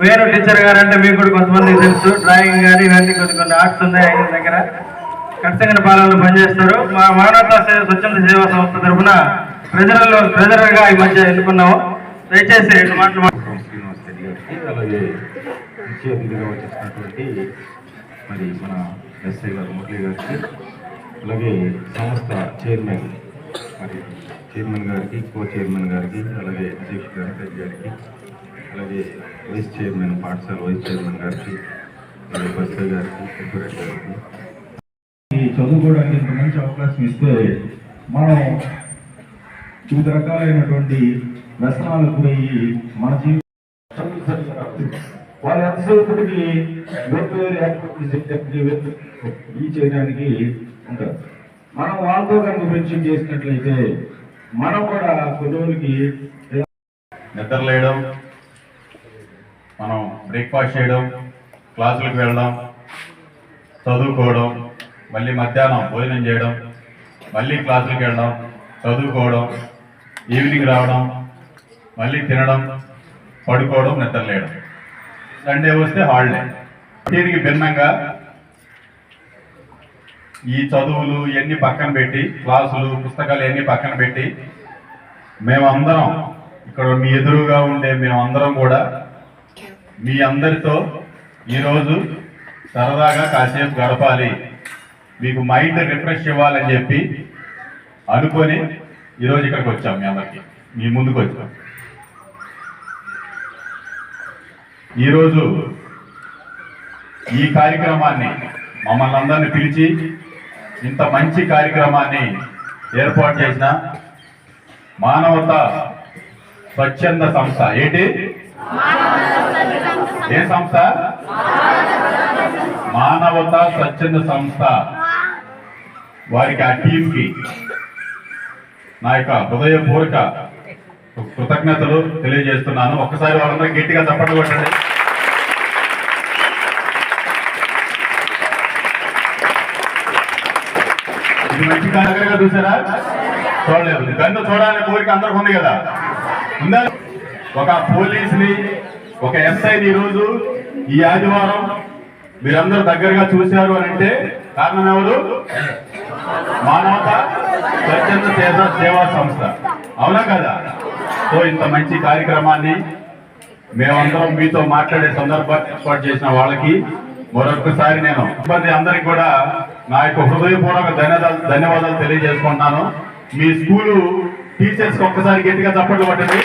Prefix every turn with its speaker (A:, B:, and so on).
A: వేరు టీచర్ గారు అంటే మీకు కూడా కొంతమంది తెలుసు. డ్రాయింగ్ కానీ ఇవన్నీ కొన్ని కొన్ని ఆర్ట్స్ ఉన్నాయి ఆయన దగ్గర. కర్తంగన పాలనలో పనిచేస్తారు. మా మానవతా సేవ స్వచ్ఛంద సేవా సంస్థ తరఫున ప్రజలలో ప్రజలుగా ఈ మధ్య ఎన్నుకున్నాము. దయచేసి రెండు మాటలు
B: శ్రీనివాస్ రెడ్డి గారికి అలాగే ముఖ్య అతిథిగా వచ్చేసినటువంటి మరి మన ఎస్ఐ గారు మురళి గారికి అలాగే సంస్థ చైర్మన్ మరి చైర్మన్ గారికి కో చైర్మన్ గారికి అలాగే అధ్యక్షుడు వెంకటేష్ గారికి అలాగే వైస్ చైర్మన్ పాఠశాల వైస్ చైర్మన్ గారికి అలాగే బస్సు గారికి గారికి.
C: ఈ చదువుకోవడానికి ఇంత మంచి అవకాశం ఇస్తే మనం వివిధ రకాలైనటువంటి వ్యసనాలకు పోయి మన జీవితం వాళ్ళు ఎంతసేపటికి యాక్టివిటీస్ ఈ చేయడానికి ఉంటారు. మనం వాళ్ళతో కనుక ఫ్రెండ్షిప్ చేసినట్లయితే మనం కూడా కొన్ని రోజులకి
D: నిద్రలేయడం మనం బ్రేక్ఫాస్ట్ చేయడం క్లాసులకు వెళ్ళడం చదువుకోవడం మళ్ళీ మధ్యాహ్నం భోజనం చేయడం మళ్ళీ క్లాసులకు వెళ్ళడం చదువుకోవడం ఈవినింగ్ రావడం మళ్ళీ తినడం పడుకోవడం నిద్రలేయడం సండే వస్తే హాలిడే దీనికి భిన్నంగా ఈ చదువులు ఇవన్నీ పక్కన పెట్టి క్లాసులు పుస్తకాలు ఇవన్నీ పక్కన పెట్టి మేమందరం ఇక్కడ మీ ఎదురుగా ఉండే మేమందరం కూడా మీ అందరితో ఈరోజు సరదాగా కాసేపు గడపాలి. మీకు మైండ్ రిఫ్రెష్ ఇవ్వాలని చెప్పి అనుకొని ఈరోజు ఇక్కడికి వచ్చాం మీ అందరికి. మీ ముందుకు వచ్చాం. ఈరోజు ఈ కార్యక్రమాన్ని మమ్మల్ని అందరిని పిలిచి ఇంత మంచి కార్యక్రమాన్ని ఏర్పాటు చేసిన మానవత స్వచ్ఛంద సంస్థ. ఏంటి? ఏ సంస్థ? మానవత స్వచ్ఛంద సంస్థ. వారికి ఆ టీంకి నా యొక్క హృదయపూర్వక కృతజ్ఞతలు తెలియజేస్తున్నాను. ఒక్కసారి వాళ్ళందరూ గట్టిగా చప్పట్లు కొట్టండి. ఇది మంచి దగ్గరగా చూసారా? చూడలేదు. గన్ను చూడాలని కోరిక అందరికి ఉంది కదా. ఉందా? ఒక పోలీస్ని ఒక ఎస్ఐని ఈరోజు ఈ ఆదివారం మీరందరూ దగ్గరగా చూశారు అని అంటే కారణం ఎవరు? మానవత స్వచ్ఛంద సేవ సేవా సంస్థ. అవునా కదా? సో ఇంత మంచి కార్యక్రమాన్ని మేమందరం మీతో మాట్లాడే సందర్భాన్ని ఏర్పాటు చేసిన వాళ్ళకి మరొకసారి నేను ఇబ్బంది అందరికి కూడా నా యొక్క హృదయపూర్వక ధన్యవాదాలు ధన్యవాదాలు తెలియజేసుకుంటున్నాను. మీ స్కూలు టీచర్స్ ఒక్కసారి గట్టిగా తప్పట్లు పట్టండి